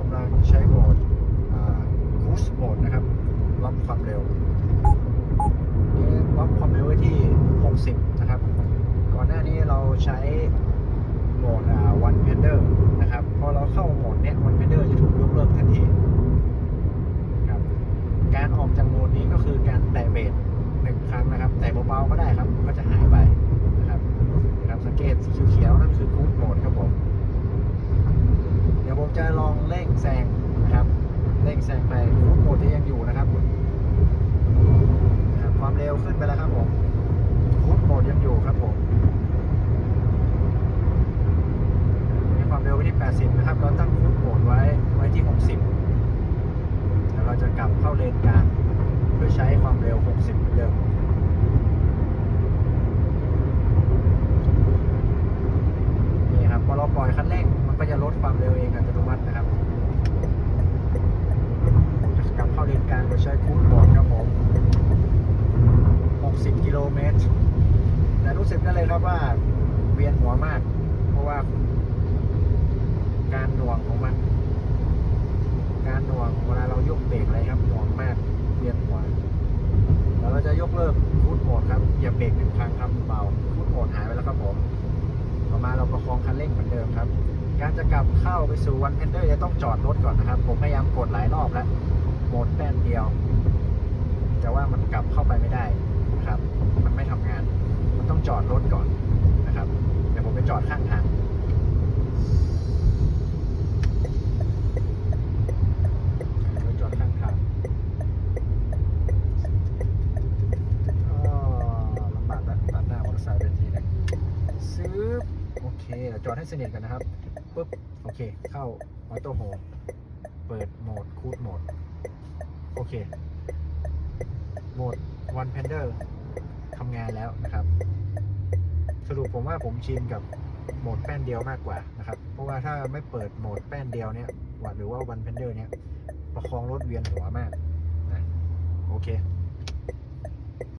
กำลังใช้โหมดคูสโหมดนะครับล็อกความเร็วนี่ล็อกความเร็วไว้ที่ 60 นะครับ ก่อนหน้านี้เราใช้โหมดวันเพนเดอร์นะครับ พอเราเข้าโหมดเนี้ยวันเพนเดอร์จะถูกยกเลิกทันทีครับ การออกจากโหมดนี้ก็คือการแตะเบรกหนึ่งครั้งนะครับ แต่เบาๆก็ได้ครับ ก็จะหายไปนะครับนะครับ สังเกตสีเขียวๆนั่นคือคูดโหมดครับผม เดี๋ยวผมจะลองเร่งแซงนะครับ เร่งแซงไปคูดโหมดที่ยังอยู่นะครับนะครับ ความเร็วขึ้นไปแล้วครับผมคูดโหมดยังอยู่ครับผมมีความเร็วไว้ที่ 80 นะครับ เราตั้งคูดโหมดไว้ไว้ที่ 60 แล้วเราจะ กลับเข้าเลนกลางเพื่อใช้ความเร็ว 60เหมือนเดิมนี่ครับพอเราปล่อยคันเร่งมันก็จะลดความเร็วเองอัตโนมัตินะครับ กลับเข้าเลนกลางโดยใช้คูดบอร์ดครับผม 60 กิโลเมตร แต่รู้สึกได้เลยครับว่าเวียนหัวมาก เพราะว่าการหน่วงของมัน การหน่วงเวลาเรายกเบรกอะไรครับหน่วงมากเวียนหัวแล้วเราจะยกเลิกคู ดโหมดครับอย่าเบรกหนึ่งครั้งครับเบาคูดโหมดหายไปแล้วครับผม ต่อมาเราประคองคันเร่งเหมือนเดิมครับ การจะกลับเข้าไปสู่วันเพนเดอร์จะต้องจอดรถก่อนนะครับ ผมพยายามกดหลายรอบแล้วโหมดแป้นเดียว แต่ว่ามันกลับเข้าไปไม่ได้นะครับ มันไม่ทำงาน มันต้องจอดรถก่อนนะครับ เดี๋ยวผมไปจอดข้างทาง ซื้อโอเคเดี๋ยวจอดให้สนิทกันนะครับปุ๊บโอเค เข้าออโต้โฮเปิดโหมดคูดโหมด โอเค โหมดวันเพนเดอร์ทำงานแล้วนะครับ สรุปผมว่าผมชินกับโหมดแป้นเดียวมากกว่านะครับ เพราะว่าถ้าไม่เปิดโหมดแป้นเดียวเนี่ยหรือว่าวันเพนเดอร์เนี่ยประคองรถเวียนหัวมากนะโอเค